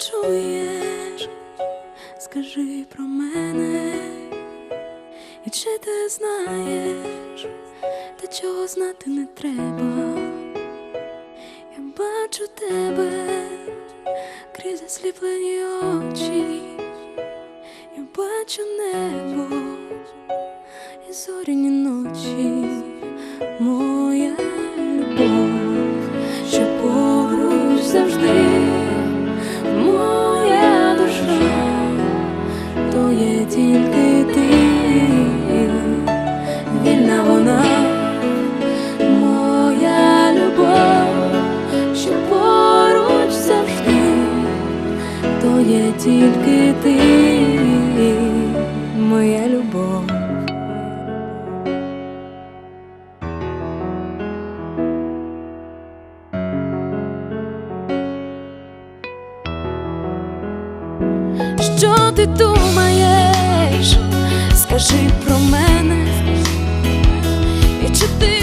чуєш, скажи про мене, і чи ти знаєш, та чого знати не треба. Я бачу тебе крізь засліплені очі, я бачу небо і зоряні ночі, любов. Що ти думаєш? Скажи про мене, і чи ти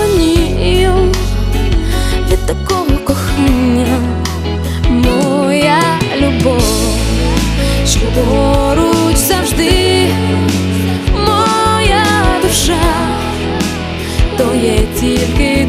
я від такого кохання, моя любов, що поруч завжди. Моя душа, то є тільки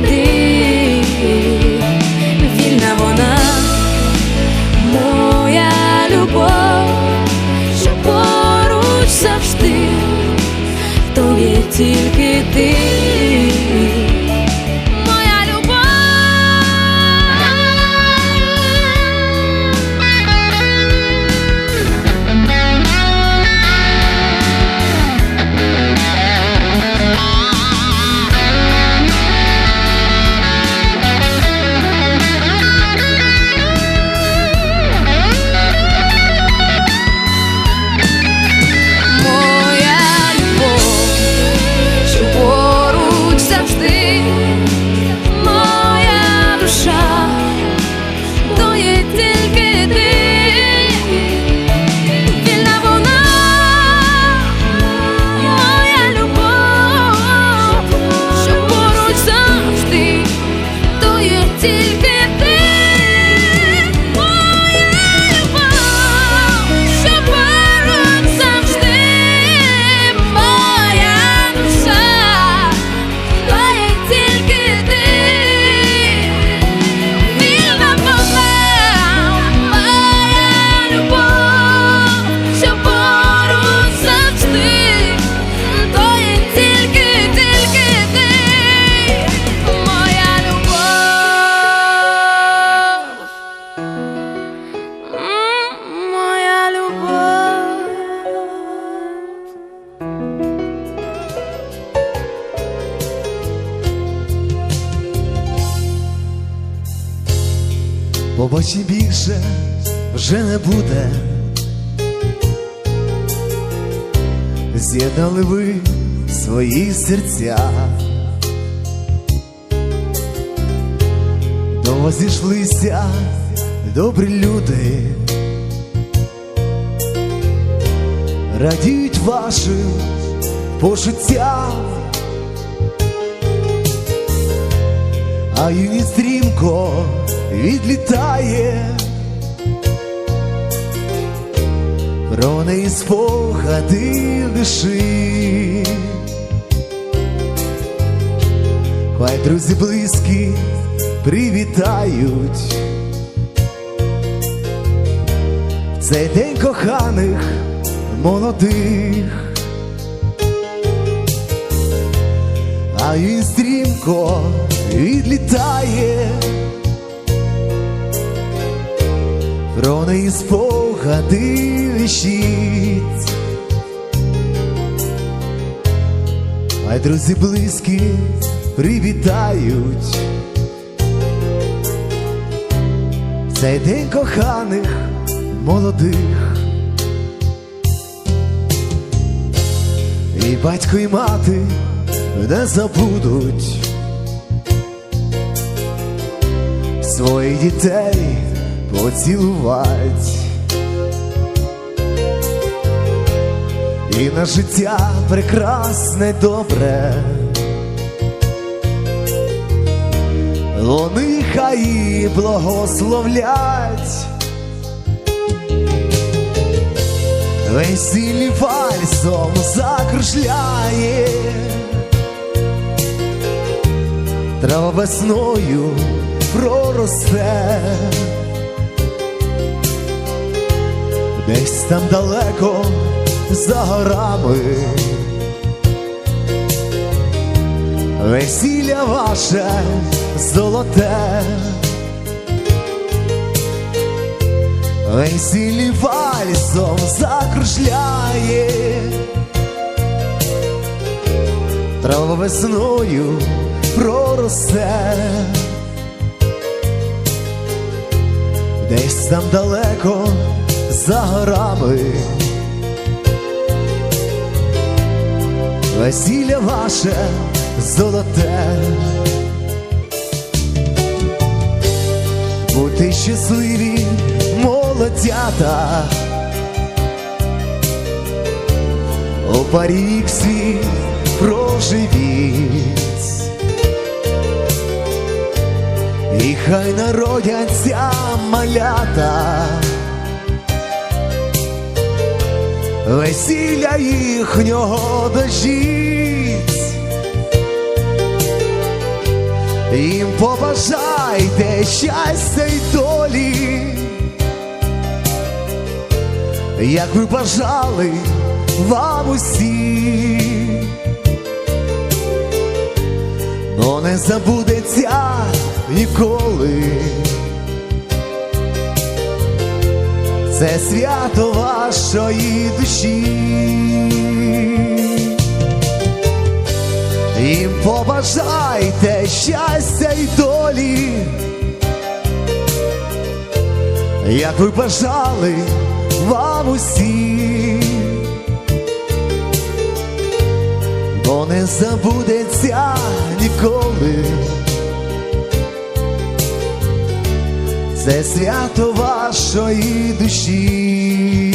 Побачі більше вже не буде. З'єднали ви свої серця. До вас зійшлися добрі люди. Радіють вашим почуттям. А юність стрімко відлітає. Про неї спогади лиши. Хай друзі близькі привітають. В Цей день коханих молодих. а він стрімко відлітає. Про неї спогади лишіть. А друзі близькі привітають. Цей день коханих молодих. І батько, і мати не забудуть своїх дітей поцілувати. і на життя прекрасне добре. Вони хай благословлять. Весіллі вальсом закружляє, трава весною проросте, десь там далеко за горами. Весілля ваше золоте. Весіллі вальсом закружляє, трава весною проросте, десь там далеко за горами. Весілля ваше золоте. Будьте щасливі, молодята, у парік свій проживіть, і хай народяться малята, весілля їхнього дожіть. Їм побажайте щастя й долі, як ви бажали вам усі, но не забудеться ніколи. Це свято вашої душі. Їм побажайте щастя й долі, як ви бажали вам усі, бо не забудеться ніколи. Це свято вашої душі.